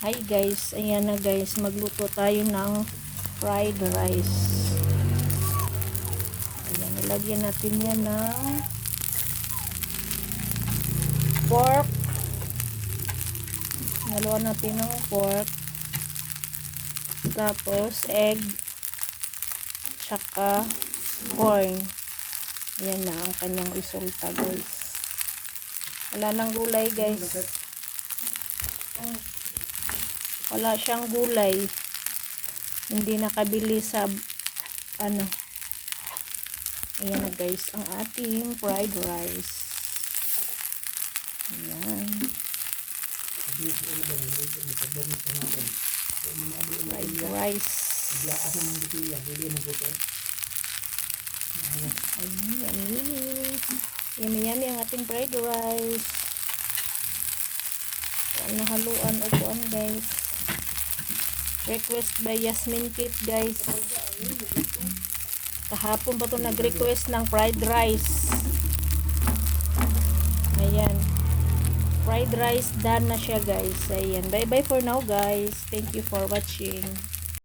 Hi guys, ayan na guys, magluto tayo ng fried rice. Ayan, nilagyan natin yan ng pork. Naluan natin ng pork. Tapos, egg. Tsaka, corn. Ayan na ang kanyang resulta guys. Wala nang gulay guys. Wala siyang gulay. Hindi nakabili sa ano. Ayan guys, ang ating fried rice. Ayan. Fried rice. Ayan. Yummy yummy ang ating fried rice. Ano haluan o kuan guys. Request by Yasmin Kit guys. Kahapon pa to nag-request ng fried rice. Ayan. Fried rice done na siya guys. Ayan. Bye bye for now guys. Thank you for watching.